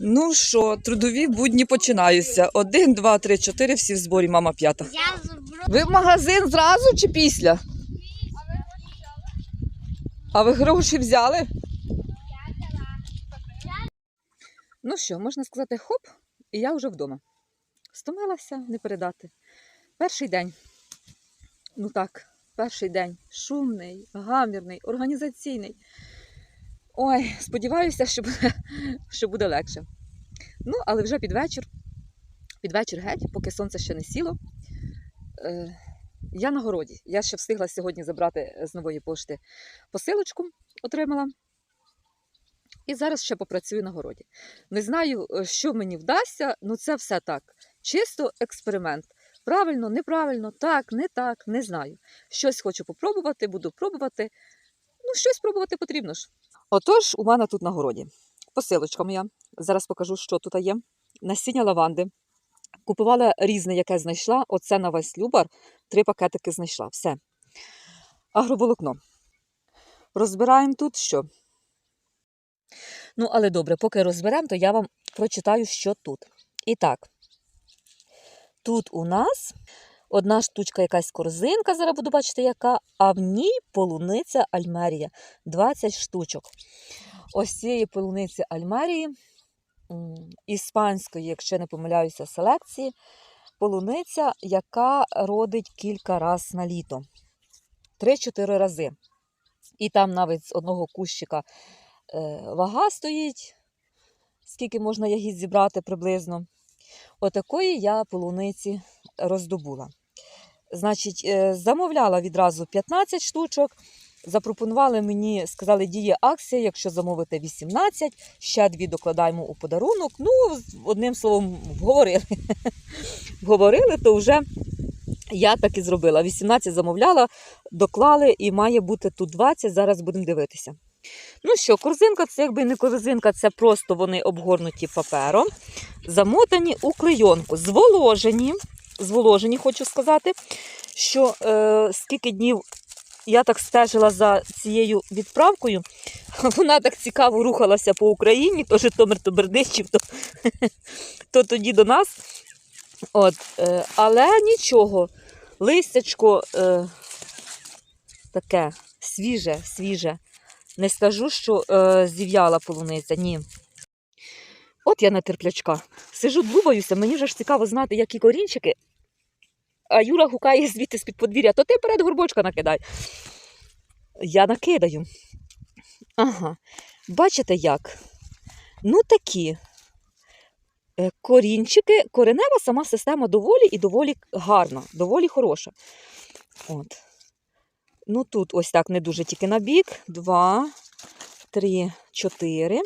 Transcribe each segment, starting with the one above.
Ну що, трудові будні починаються. Один, два, три, чотири, всі в зборі, мама п'ята. Ви в магазин зразу чи після? А ви гроші взяли? Ну що, можна сказати, хоп, і я вже вдома. Стомилася не передати. Перший день. Ну так, перший день. Шумний, гамірний, організаційний. Ой, сподіваюся, що буде, що буде легше. Ну, але вже під вечір. Під вечір геть, поки сонце ще не сіло. Е, я на городі. Я ще встигла сьогодні забрати з нової пошти посилочку, отримала. І зараз ще попрацюю на городі. Не знаю, е, що мені вдасться, ну це все так. Чисто експеримент. Правильно, неправильно, так, не так, не знаю. Щось хочу попробувати, буду пробувати. Ну, щось пробувати потрібно ж. Отож, у мене тут на городі. Посилочка моя. Зараз покажу, що тут є. Насіння лаванди. Купувала різне, яке знайшла. Оце на весь любар. Три пакетики знайшла. Все. Агроволокно. Розбираємо тут що. Ну, але добре, поки розберемо, то я вам прочитаю, що тут. І так, тут у нас одна штучка, якась корзинка, зараз буду бачити, яка, а в ній полуниця Альмерія. 20 штучок. Ось цієї полуниці Альмерії, іспанської, якщо не помиляюся, селекції, полуниця, яка родить кілька разів на літо. 3-4 рази. І там навіть з одного кущика е, вага стоїть, скільки можна ягід зібрати приблизно. Отакої я полуниці роздобула. Значить, е, замовляла відразу 15 штучок. Запропонували мені, сказали, діє акція, якщо замовите 18, ще дві докладаємо у подарунок. Ну, одним словом, вговорили. Вговорили, то вже я так і зробила. 18 замовляла, доклали і має бути тут 20. Зараз будемо дивитися. Ну що, корзинка це якби не корзинка, це просто вони обгорнуті папером, замотані у клейонку, зволожені. Зволожені, хочу сказати, що е, скільки днів я так стежила за цією відправкою, вона так цікаво рухалася по Україні, то Житомир, то Бердичів, то, то тоді до нас. От, е, але нічого, листячко е, таке свіже, свіже. Не скажу, що е, зів'яла полуниця, ні. От я нетерплячка. Сижу, дубаюся, мені вже ж цікаво знати, які корінчики. А Юра гукає звідти з-під подвір'я, то ти перед горбочка накидай. Я накидаю. Ага. Бачите як? Ну такі. Е, Корінчики, коренева сама система доволі і доволі гарна, доволі хороша. От. Ну тут ось так не дуже тільки на бік. Два, три, чотири,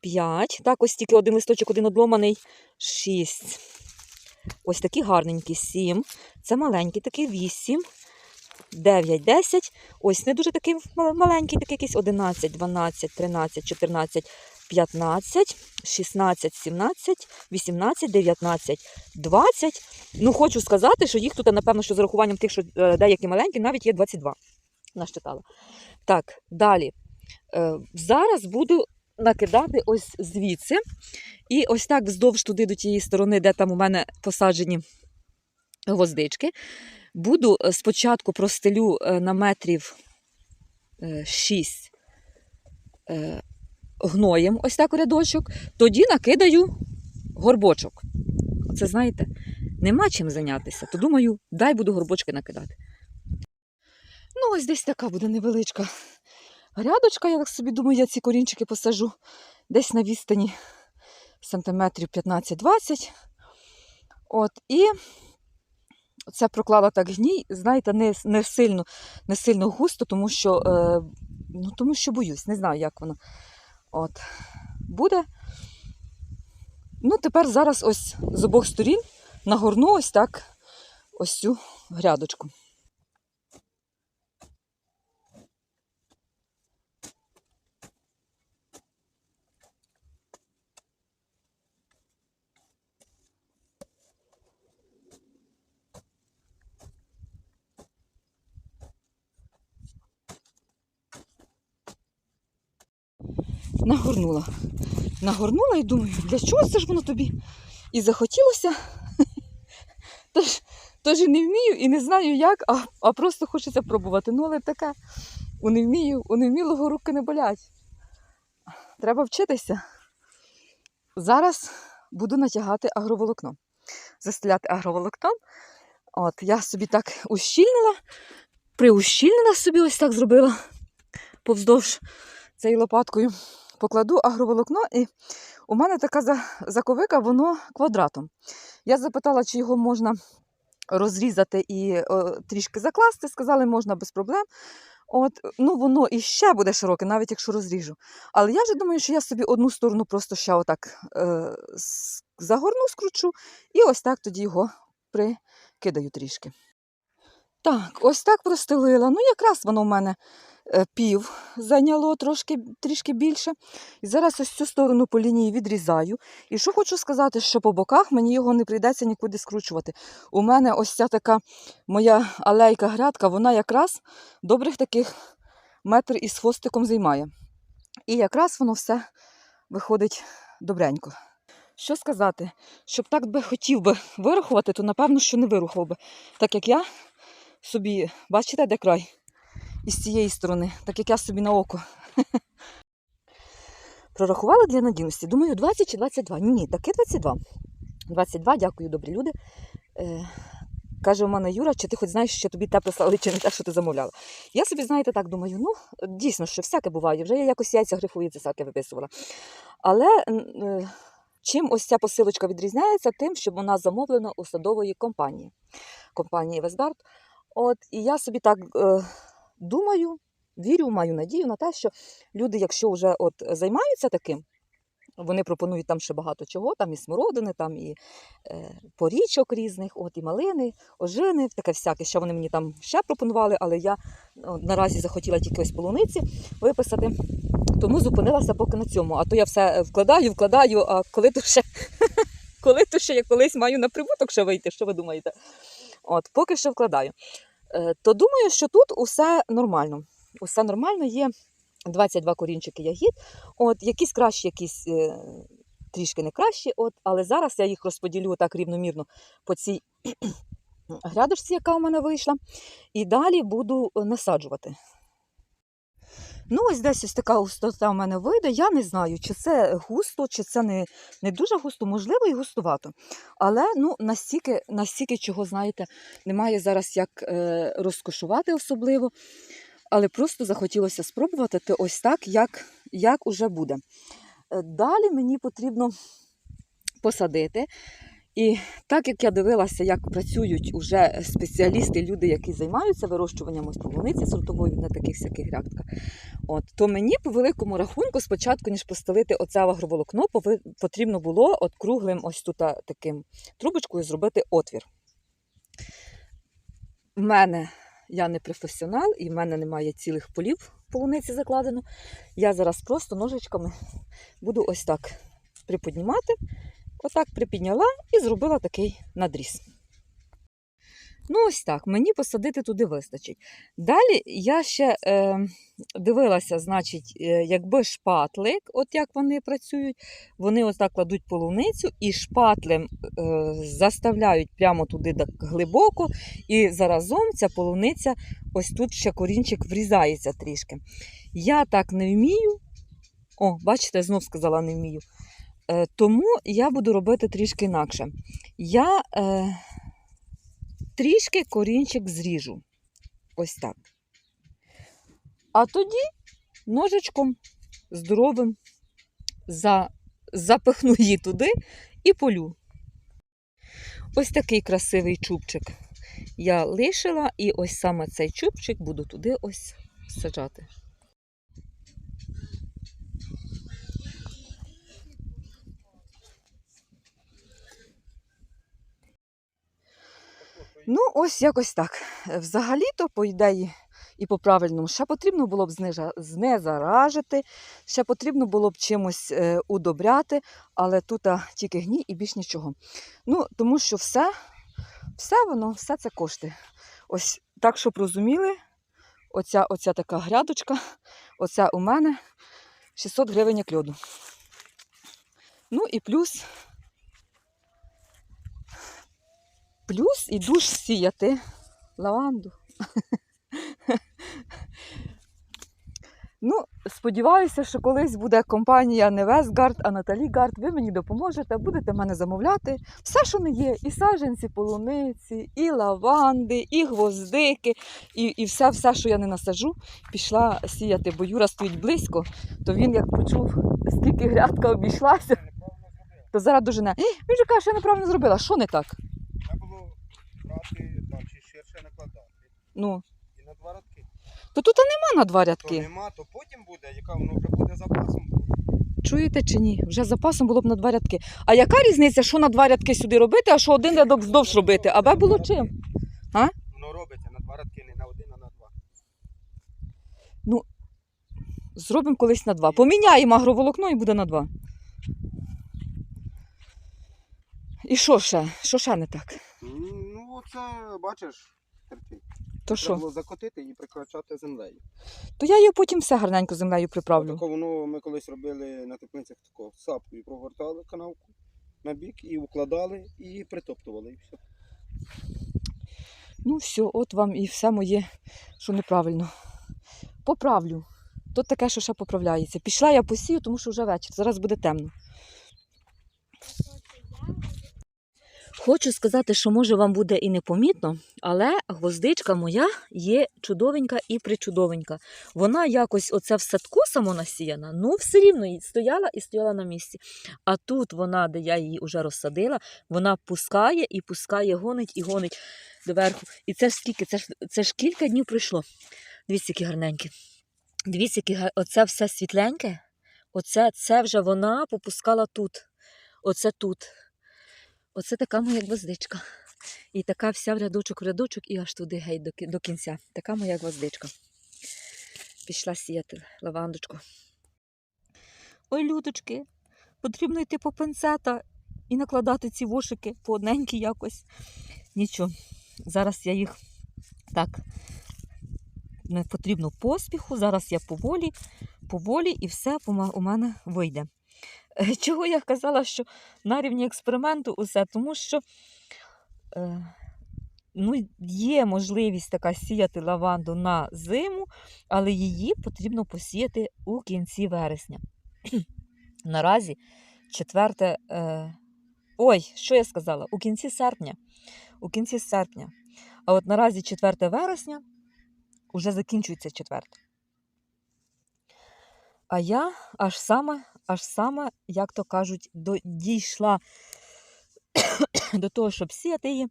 п'ять. Так, ось тільки один листочок, один одломаний. Шість. Ось такі гарненькі. Сім. Це маленький такий вісім. 9, 10. Ось не дуже такий маленький, такий якийсь 11, 12, 13, 14, 15, 16, 17, 18, 19, 20. Ну, хочу сказати, що їх тут, напевно, що з урахуванням тих, що е, деякі маленькі, навіть є 22. Нащитала. Так, далі. Е, зараз буду накидати ось звідси. І ось так вздовж туди до тієї сторони, де там у мене посаджені гвоздички. Буду е, спочатку простелю е, на метрів 6 гноєм, ось так у рядочок, тоді накидаю горбочок. Оце знаєте, нема чим зайнятися, то думаю, дай буду горбочки накидати. Ну, ось десь така буде невеличка грядочка, я так собі думаю, я ці корінчики посажу десь на відстані сантиметрів 15-20. От, і це проклала так гній, знаєте, не, не, сильно, не сильно густо, тому що, е, ну, тому що боюсь, не знаю, як воно от, буде. Ну, тепер зараз ось з обох сторін нагорну ось так ось цю грядочку. Нагорнула. Нагорнула і думаю, для чого це ж воно тобі? І захотілося. Тож, тож і не вмію і не знаю як, а, а просто хочеться пробувати. Ну, але таке, у не вмію, у невмілого руки не болять. Треба вчитися. Зараз буду натягати агроволокно. Застеляти агроволокном. От, я собі так ущільнила, приущільнила собі ось так зробила повздовж цією лопаткою. Покладу агроволокно, і у мене така заковика, воно квадратом. Я запитала, чи його можна розрізати і о, трішки закласти. Сказали, можна без проблем. От, ну, воно і ще буде широке, навіть якщо розріжу. Але я вже думаю, що я собі одну сторону просто ще отак е, загорну, скручу, і ось так тоді його прикидаю трішки. Так, ось так простелила. Ну, якраз воно в мене пів зайняло трошки, трішки більше. І зараз ось цю сторону по лінії відрізаю. І що хочу сказати, що по боках мені його не прийдеться нікуди скручувати. У мене ось ця така моя алейка грядка, вона якраз добрих таких метр із хвостиком займає. І якраз воно все виходить добренько. Що сказати, щоб так би хотів би вирахувати, то напевно, що не вирухав би. Так як я собі, бачите, де край? Із цієї сторони, так як я собі на око. Прорахувала для надійності. Думаю, 20 чи 22. Ні, таки 22. 22, дякую, добрі люди. Е, каже у мене Юра, чи ти хоч знаєш, що тобі те прислали, чи не те, що ти замовляла. Я собі, знаєте, так думаю, ну, дійсно, що всяке буває. Вже я якось яйця грифую, це всяке виписувала. Але е, чим ось ця посилочка відрізняється? Тим, що вона замовлена у садової компанії, компанії Весгард. От, і я собі так е, думаю, вірю, маю надію на те, що люди, якщо вже от займаються таким, вони пропонують там ще багато чого, там і смородини, там і е, порічок різних, от і малини, ожини, таке всяке, що вони мені там ще пропонували, але я ну, наразі захотіла тільки ось полуниці виписати, тому зупинилася поки на цьому. А то я все вкладаю, вкладаю, а коли то ще, коли то ще я колись маю на прибуток ще вийти, що ви думаєте? От, поки що вкладаю. Е, то думаю, що тут усе нормально. Усе нормально, є 22 корінчики ягід. От, якісь кращі, якісь е, трішки не кращі. От, але зараз я їх розподілю так рівномірно по цій грядочці, яка у мене вийшла. І далі буду насаджувати. Ну, ось десь ось така густота в мене вийде. Я не знаю, чи це густо, чи це не, не дуже густо, можливо, і густувато. Але ну, настільки, настільки чого, знаєте, немає зараз як е, розкошувати особливо. Але просто захотілося спробувати то ось так, як, як уже буде. Е, Далі мені потрібно посадити. І так як я дивилася, як працюють уже спеціалісти, люди, які займаються вирощуванням ось сортової на таких всяких грядках, от, то мені по великому рахунку, спочатку, ніж постелити оце агроволокно, потрібно було от круглим ось тут таким трубочкою зробити отвір. В мене я не професіонал, і в мене немає цілих полів полуниці закладено. Я зараз просто ножичками буду ось так приподнімати. Отак припідняла і зробила такий надріз. Ну, ось так, мені посадити туди вистачить. Далі я ще е, дивилася, значить, е, якби шпатлик, от як вони працюють, вони ось так кладуть полуницю і шпатлем е, заставляють прямо туди так глибоко, і заразом ця полуниця, ось тут ще корінчик врізається трішки. Я так не вмію. О, бачите, знов сказала не вмію. Е, тому я буду робити трішки інакше. Я е, трішки корінчик зріжу. Ось так. А тоді ножичком здоровим за, запихну її туди і полю. Ось такий красивий чубчик я лишила, і ось саме цей чубчик буду туди ось саджати. Ну, ось якось так. Е, Взагалі-то, по ідеї і по правильному, ще потрібно було б знезаражити, ще потрібно було б чимось е, удобряти, але тут тільки гній і більш нічого. Ну, тому що все, все воно, все це кошти. Ось так, щоб розуміли, оця, оця така грядочка, оця у мене 600 гривень як льоду. Ну і плюс. Плюс іду ж сіяти лаванду. Ну, сподіваюся, що колись буде компанія не Вестгард, а Наталі Гард. Ви мені допоможете, будете мене замовляти. Все, що не є, і саджанці полуниці, і лаванди, і гвоздики, і, і все, все, що я не насажу, пішла сіяти, бо Юра стоїть близько, то він як почув, скільки грядка обійшлася, то зараз дуже не. Він же каже, що я неправильно зробила. Що не так? Треба там чи ширше накладати. Ну, І на два радки. то тут нема на два То рядки. нема, то потім буде, яка воно вже буде запасом. Чуєте чи ні? Вже запасом було б на два рядки. А яка різниця, що на два рядки сюди робити, а що один рядок вздовж робити? Аби було чим? Воно робиться на два радки, не на один, а на два. Ну, Зробимо колись на два. Поміняємо агроволокно і буде на два. І що ще? Що ще не так? Оце, бачиш, терпіть. То Треба було закотити і прикрачати землею. То я її потім все гарненько землею приправлю. Тако воно ми колись робили на теплицях тако сапкою прогортали канавку на бік і укладали, і притоптували, і все. Ну все, от вам і все моє, що неправильно. Поправлю. То таке, що ще поправляється. Пішла я посію, тому що вже вечір. Зараз буде темно. Хочу сказати, що може вам буде і непомітно, але гвоздичка моя є чудовенька і причудовенька. Вона якось оце в садку самонасіяна, ну все рівно їй стояла і стояла на місці. А тут вона, де я її вже розсадила, вона пускає і пускає, гонить і гонить доверху. І це ж скільки? Це ж, це ж кілька днів пройшло. Дивіться, які гарненькі. Дивіться, які га- оце все світленьке. Оце це вже вона попускала тут. Оце тут. Оце така моя гвоздичка. І така вся в рядочок, в рядочок, і аж туди геть до, кінця. Така моя гвоздичка. Пішла сіяти лавандочку. Ой, людочки, потрібно йти по пинцета і накладати ці вошики по одненькі якось. Нічого. Зараз я їх так не потрібно поспіху. Зараз я поволі, поволі і все у мене вийде. Чого я казала, що на рівні експерименту усе, тому що е, ну, є можливість така сіяти лаванду на зиму, але її потрібно посіяти у кінці вересня. Наразі 4. Е, ой, що я сказала? У кінці серпня. У кінці серпня. А от наразі 4 вересня вже закінчується 4. А я аж саме, аж саме, як то кажуть, до, дійшла до того, щоб сіяти її.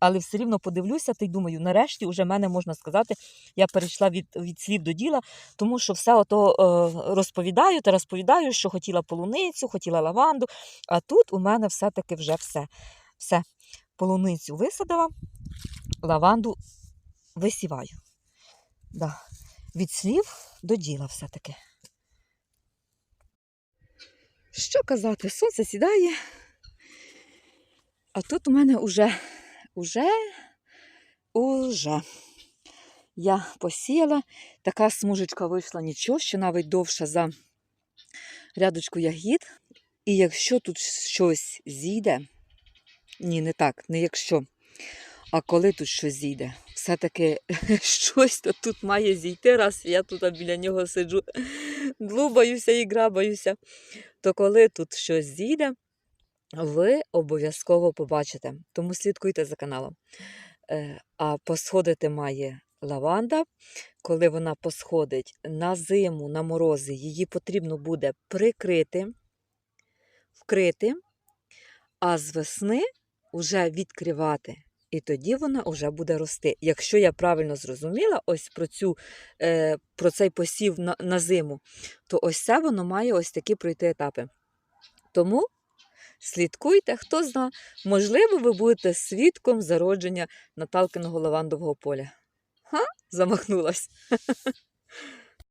Але все рівно подивлюся та й думаю, нарешті вже мене можна сказати, я перейшла від, від слів до діла, тому що все ото е, розповідаю та розповідаю, що хотіла полуницю, хотіла лаванду. А тут у мене все-таки вже все. Все. Полуницю висадила, лаванду висіваю. Да. Від слів до діла все-таки. Що казати, сонце сідає. А тут у мене уже, уже, уже. Я посіяла, така смужечка вийшла нічого, що навіть довша за рядочку ягід. І якщо тут щось зійде, ні, не так, не якщо, а коли тут щось зійде, все-таки щось тут має зійти, раз я тут біля нього сиджу, длубаюся і грабаюся, то коли тут щось зійде, ви обов'язково побачите. Тому слідкуйте за каналом. Е, А посходити має лаванда. Коли вона посходить на зиму, на морози, її потрібно буде прикрити, вкрити, а з весни вже відкривати. І тоді вона вже буде рости. Якщо я правильно зрозуміла, ось про цю, е, про цей посів на, на зиму, то ось це воно має ось такі пройти етапи. Тому слідкуйте, хто зна, можливо, ви будете свідком зародження Наталкиного лавандового поля. Ха? Замахнулась.